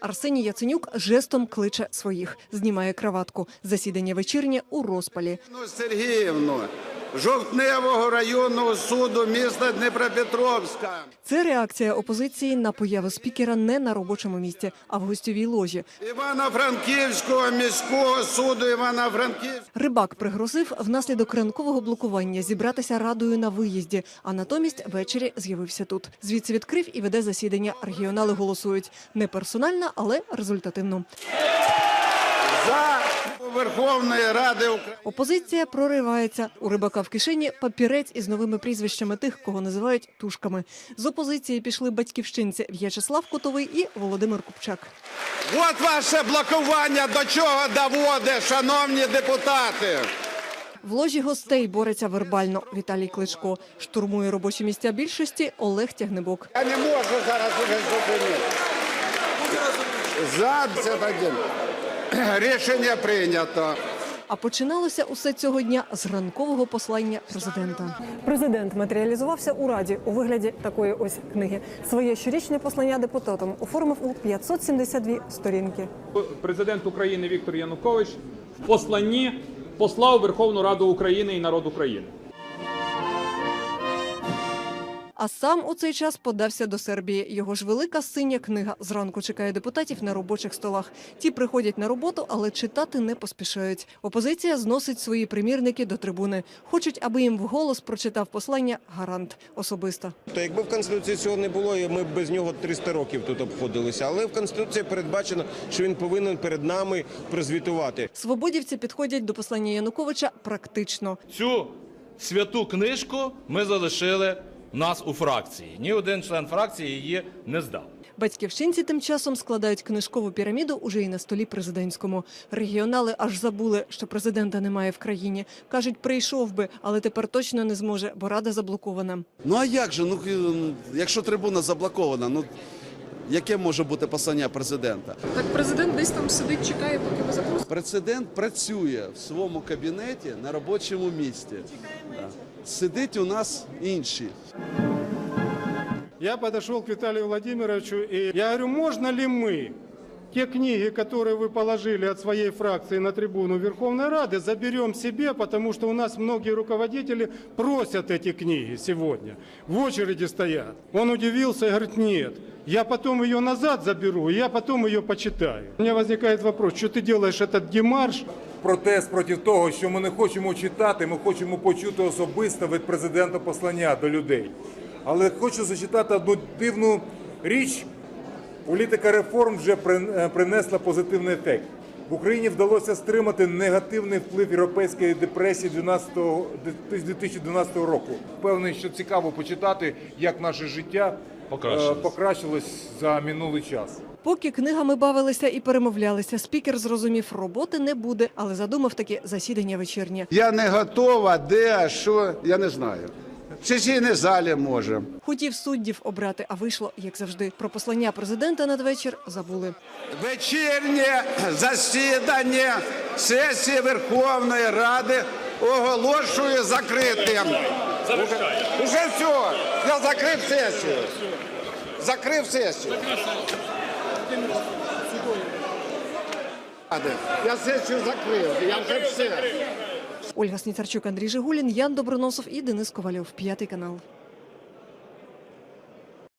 Арсеній Яценюк жестом кличе своїх, знімає краватку. Засідання вечірнє у розпалі. Ну, Сергіївну, Жовтневого районного суду міста Дніпропетровська. Це реакція опозиції на появу спікера не на робочому місці, а в гостьовій ложі. Івано-Франківського міського суду Івано-Франківського. Рибак пригрозив внаслідок ранкового блокування зібратися радою на виїзді, а натомість ввечері з'явився тут. Звідси відкрив і веде засідання. Регіонали голосують не персонально, але результативно. За Верховної Ради України. Опозиція проривається. У рибака в кишені папірець із новими прізвищами тих, кого називають тушками. З опозиції пішли батьківщинці В'ячеслав Котовий і Володимир Купчак. От ваше блокування до чого доводить, шановні депутати. В ложі гостей бореться вербально. Віталій Кличко штурмує робочі місця більшості. Олег Тягнебок. Я не можу зараз уже зупинити. За 51. Рішення прийнято. А починалося усе цього дня з ранкового послання президента. Президент матеріалізувався у раді у вигляді такої ось книги. Своє щорічне послання депутатам оформив у 572 сторінки. Президент України Віктор Янукович в посланні послав Верховну Раду України і народ України. А сам у цей час подався до Сербії. Його ж велика синя книга зранку чекає депутатів на робочих столах. Ті приходять на роботу, але читати не поспішають. Опозиція зносить свої примірники до трибуни. Хочуть, аби їм вголос прочитав послання гарант особисто. То якби в конституції цього не було, ми б без нього 300 років тут обходилися. Але в конституції передбачено, що він повинен перед нами прозвітувати. Свободівці підходять до послання Януковича практично. Цю святу книжку ми залишили нас у фракції. Ні один член фракції її не здав. Батьківщинці тим часом складають книжкову піраміду уже і на столі президентському. Регіонали аж забули, що президента немає в країні. кажуть, прийшов би, але тепер точно не зможе, бо рада заблокована. Ну а як же? Ну якщо трибуна заблокована, ну яке може бути послання президента? Так президент десь там сидить, чекає, поки ви запросите? Президент працює в своєму кабінеті на робочому місці. Да. Сидить у нас інші. Я подошел к Виталию Владимировичу и я говорю, можно ли мы те книги, которые вы положили от своей фракции на трибуну Верховной Рады, заберем себе, потому что у нас многие руководители просят эти книги сегодня, в очереди стоят. Он удивился и говорит, нет, я потом ее назад заберу, и я потом ее почитаю. У меня возникает вопрос, что ты делаешь этот демарш, протест проти того, що ми не хочемо читати, ми хочемо почути особисто від президента послання до людей. Але хочу зачитати одну дивну річ. Політика реформ вже при- е, принесла позитивний ефект. В Україні вдалося стримати негативний вплив європейської депресії 12 2012 року. Певний, що цікаво почитати, як наше життя е, Покращилось. покращилось за минулий час. Поки книгами бавилися і перемовлялися, спікер зрозумів, роботи не буде, але задумав таки засідання вечірнє. Я не готова, де, що, я не знаю. В сесійній залі може. Хотів суддів обрати, а вийшло, як завжди. Про послання президента надвечір забули. Вечірнє засідання сесії Верховної Ради оголошую закритим. Уже, уже все. Я закрив сесію. Закрив сесію. Я сесію закрив. Я вже все. Ольга Сніцарчук, Андрій Жигулін, Ян Доброносов і Денис Ковальов. П'ятий канал.